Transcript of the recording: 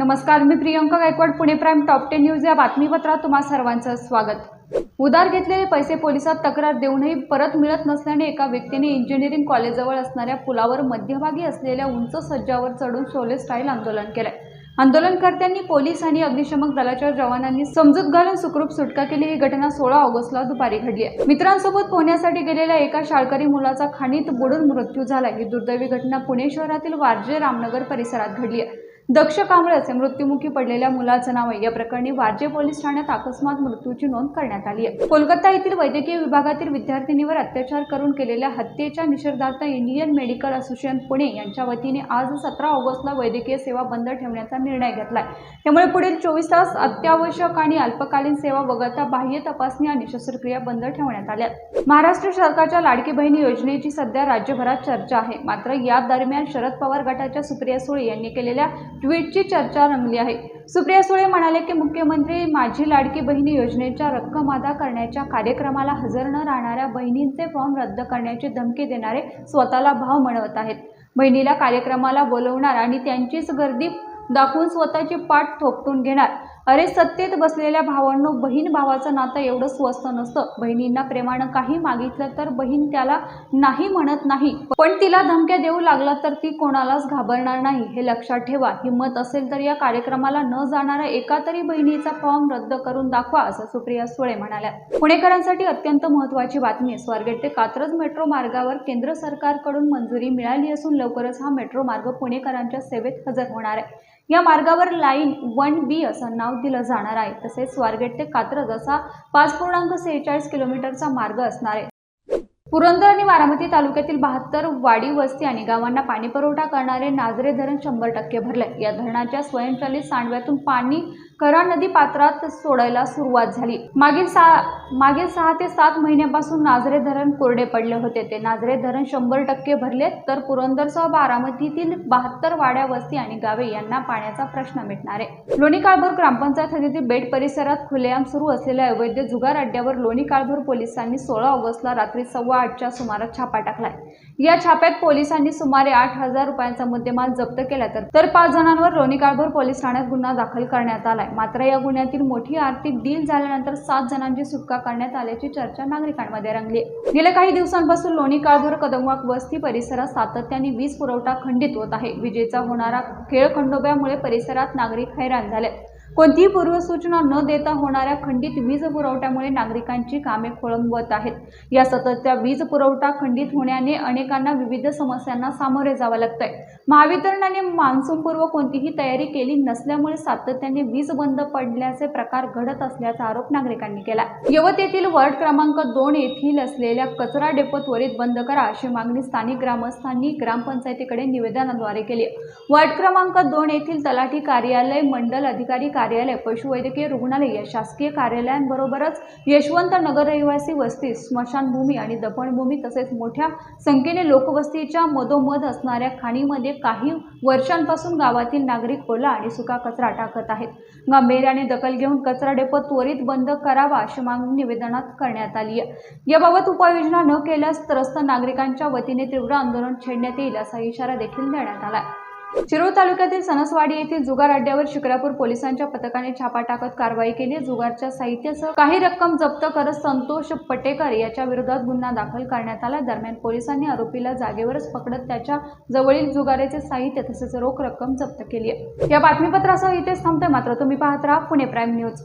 नमस्कार मी Priyanka Gaikwad Pune prime top ten news या बातमीपत्रात तुम्हा सर्वांचं स्वागत. उधार घेतलेले पैसे पोलिसात तक्रार देऊनही परत मिळत नसल्याने एका व्यक्तीने इंजिनिअरिंग कॉलेजजवळ असणाऱ्या पुलावर मध्यभागी असलेल्या उंच सज्जावर चढून सोले स्टाईल आंदोलन केलंय. आंदोलनकर्त्यांनी पोलीस आणि अग्निशमक दलाच्या जवानांनी समजूत घालून सुखरूप सुटका केली. ही घटना सोळा ऑगस्टला दुपारी घडली आहे. मित्रांसोबत पोहण्यासाठी गेलेल्या एका शाळकरी मुलाचा खाणीत बुडून मृत्यू झाला ही दुर्दैवी घटना पुणे शहरातील वारजे रामनगर परिसरात घडली आहे. दक्ष कांबळेच असे मृत्युमुखी पडलेल्या मुलाचं नाव आहे. या प्रकरणी वारजे पोलीस ठाण्यात अकस्मात मृत्यूची नोंद करण्यात आली आहे. कोलकाता येथील वैद्यकीय विभागातील विद्यार्थिनीवर अत्याचार करून केलेल्या हत्येच्या निषेधार्थ इंडियन मेडिकल असोसिएशन पुणे यांच्या वतीने आज सतरा ऑगस्टला वैद्यकीय सेवा बंद ठेवण्याचा निर्णय घेतलाय. त्यामुळे पुढील चोवीस तास अत्यावश्यक आणि अल्पकालीन सेवा वगळता बाह्य तपासणी आणि शस्त्रक्रिया बंद ठेवण्यात आल्या. महाराष्ट्र सरकारच्या लाडकी बहिणी योजनेची सध्या राज्यभरात चर्चा आहे. मात्र या दरम्यान शरद पवार गटाच्या सुप्रिया सुळे यांनी केलेल्या ट्विटची चर्चा रंगली आहे. सुप्रिया सुळे म्हणाले की मुख्यमंत्री माझी लाडकी बहिणी योजनेच्या रक्कम अदा करण्याच्या कार्यक्रमाला हजर न राहणाऱ्या बहिणींचे फॉर्म रद्द करण्याची धमकी देणारे स्वतःला भाव म्हणवत आहेत. बहिणीला कार्यक्रमाला बोलवणार आणि त्यांचीच गर्दी दाखवून स्वतःची पाठ थोपटून घेणार. अरे सत्तेत बसलेल्या भावांनो बहीण भावाचं नातं एवढं स्वस्त नसतं. बहिणींना प्रेमानं काही मागितलं तर बहीण त्याला नाही म्हणत नाही. पण तिला धमक्या देऊ लागला तर ती कोणालाच घाबरणार नाही. हे लक्षात ठेवा हिंमत असेल तर या कार्यक्रमाला न जाणाऱ्या एका तरी बहिणीचा फॉर्म रद्द करून दाखवा असं सुप्रिया सुळे म्हणाल्या. पुणेकरांसाठी अत्यंत महत्त्वाची बातमी स्वारगेट ते कात्रज मेट्रो मार्गावर केंद्र सरकारकडून मंजुरी मिळाली असून लवकरच हा मेट्रो मार्ग पुणेकरांच्या सेवेत हजर होणार आहे. या मार्गावर लाईन वन बी असं नाव दिलं जाणार आहे. तसेच स्वारगेट ते कात्रज असा पाच पूर्णांक सेहेचाळीस किलोमीटरचा मार्ग असणार आहे. पुरंदर आणि बारामती तालुक्यातील बहात्तर वाडी वस्ती आणि गावांना पाणी पुरवठा करणारे नाझरे धरण शंभर टक्के भरले या धरणाच्या स्वयंचलित सांडव्यातून पाणी करा नदी पात्रात सोडायला सुरुवात झाली. मागील सहा मागील सहा ते सात महिन्यापासून नाझरे धरण कोरडे पडले होते. ते नाझरे धरण शंभर टक्के भरले तर पुरंदरसह बारामतीतील बहात्तर वाड्या वस्ती आणि गावे यांना पाण्याचा प्रश्न मिटणार. आहे लोणी काळभोर ग्रामपंचायत हद्दीतील बेट परिसरात खुलेआम सुरू असलेल्या अवैध जुगार अड्ड्यावर लोणी काळभोर पोलिसांनी सोळा ऑगस्टला रात्री सव्वा आठच्या सुमारास छापा टाकलाय. या छाप्यात पोलिसांनी सुमारे आठ हजार रुपयांचा मुद्देमाल जप्त केला तर तर पाच जणांवर लोणी काळभोर पोलीस ठाण्यात गुन्हा दाखल करण्यात आलाय. मात्र या गुन्ह्यातील मोठी आर्थिक डील झाल्यानंतर सात जणांची सुटका करण्यात आल्याची चर्चा नागरिकांमध्ये रंगली. गेल्या काही दिवसांपासून लोणी काळभोर कदमवाक वस्ती परिसरात सातत्याने वीज पुरवठा खंडित होत आहे. विजेचा होणारा खेळ खंडोब्यामुळे परिसरात नागरिक हैराण झाले. कोणतीही पूर्वसूचना न देता होणाऱ्या खंडित वीज पुरवठ्यामुळे नागरिकांची कामे खोळंबत आहेत. या सततच्या वीज पुरवठा खंडित होण्याने अनेकांना विविध समस्यांना सामोरे जावं लागतंय. महावितरणाने मान्सूनपूर्व कोणतीही तयारी केली नसल्यामुळे सातत्याने वीज बंद पडल्याचे प्रकार घडत असल्याचा आरोप नागरिकांनी केला यवत येथील वार्ड क्रमांक दोन येथील असलेल्या कचरा डेपो त्वरित बंद करा अशी मागणी स्थानिक ग्रामस्थांनी ग्रामपंचायतीकडे निवेदनाद्वारे केली वार्ड क्रमांक दोन येथील तलाठी कार्यालय मंडल अधिकारी कार्यालय पशुवैद्यकीय रुग्णालय या शासकीय कार्यालयांबरोबरच यशवंत नगर रहिवासी वस्ती स्मशानभूमी आणि दफनभूमी तसेच मोठ्या संख्येने लोकवस्तीच्या मधोमध असणाऱ्या खाणीमध्ये काही वर्षांपासून गावातील नागरिक ओला आणि सुका कचरा टाकत आहेत. गांभीर्याने दखल घेऊन कचरा डेपो त्वरित बंद करावा अशी मागणी निवेदनात करण्यात आली आहे. याबाबत उपाययोजना न केल्यास त्रस्त नागरिकांच्या वतीने तीव्र आंदोलन छेडण्यात येईल असा इशारा देखील देण्यात आला शिरोळ तालुक्यातील सणसवाडी येथील जुगार अड्ड्यावर शिक्रापूर पोलिसांच्या पथकाने छापा टाकत कारवाई केली. जुगारच्या साहित्यासह काही रक्कम जप्त करत संतोष पटेकर याच्या विरोधात गुन्हा दाखल करण्यात आला. दरम्यान पोलिसांनी आरोपीला जागेवरच पकडत त्याच्या जवळील जुगाराचे साहित्य तसेच रोख रक्कम जप्त केली आहे. या बातमीपत्रासह इथेच थांबतोय. मात्र तुम्ही पाहत राहा पुणे प्राईम न्यूज.